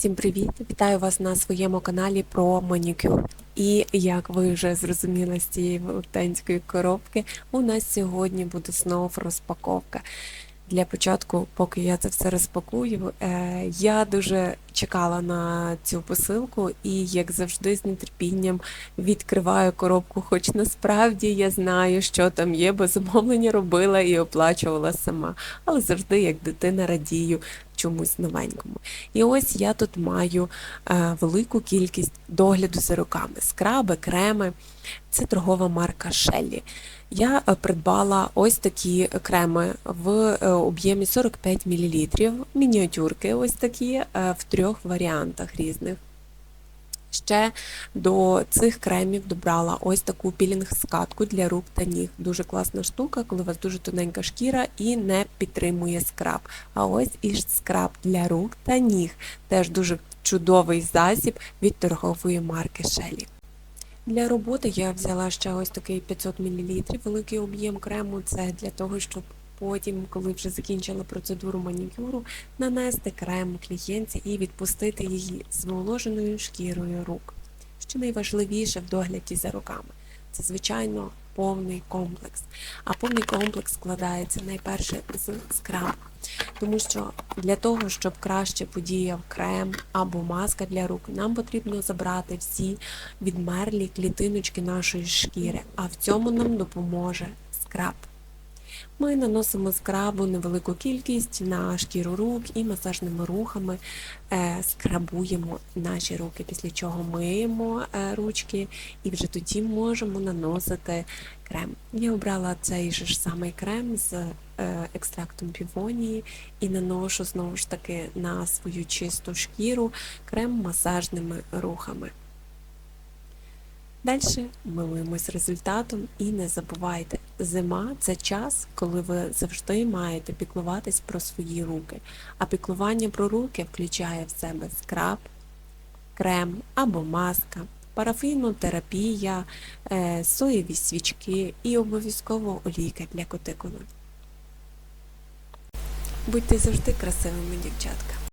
Всім привіт! Вітаю вас на своєму каналі про манікюр. І як ви вже зрозуміли з цієї велетенської коробки, у нас сьогодні буде знов розпаковка. Для початку, поки я це все розпакую, е, я дуже чекала на цю посилку і, як завжди, з нетерпінням відкриваю коробку, хоч насправді я знаю, що там є, бо замовлення робила і оплачувала сама. Але завжди, як дитина, радію чомусь новенькому. І ось я тут маю е, велику кількість догляду за руками, скраби, креми. Це торгова марка Шеллі. Я е, придбала ось такі креми в е, об'ємі 45 мл, мініатюрки ось такі в трьох варіантах різних. Ще до цих кремів добрала ось таку пілінг-скатку для рук та ніг. Дуже класна штука, коли у вас дуже тоненька шкіра і не підтримує скраб. А ось і скраб для рук та ніг. Теж дуже чудовий засіб від торгової марки Shelly. Для роботи я взяла ще ось такий 500 мл великий об'єм крему. Це для того, щоб потім, коли вже закінчила процедуру манікюру, нанести крем клієнтці і відпустити її зволоженою шкірою рук. Що найважливіше в догляді за руками це, звичайно, повний комплекс. А повний комплекс складається найперше з скрабу. Тому що для того, щоб краще подіяв крем або маска для рук, нам потрібно забрати всі відмерлі клітиночки нашої шкіри, а в цьому нам допоможе скраб. Ми наносимо скрабу невелику кількість на шкіру рук і масажними рухами е, скрабуємо наші руки, після чого миємо е, ручки і вже тоді можемо наносити крем. Я обрала цей же ж самий крем з е, екстрактом півонії і наношу знову ж таки на свою чисту шкіру крем масажними рухами. Далі милуємось результатом і не забувайте, зима це час, коли ви завжди маєте піклуватись про свої руки. А піклування про руки включає в себе скраб, крем або маска, парафінотерапія, е, соєві свічки і обов'язково олійка для кутикули. Будьте завжди красивими, дівчатка!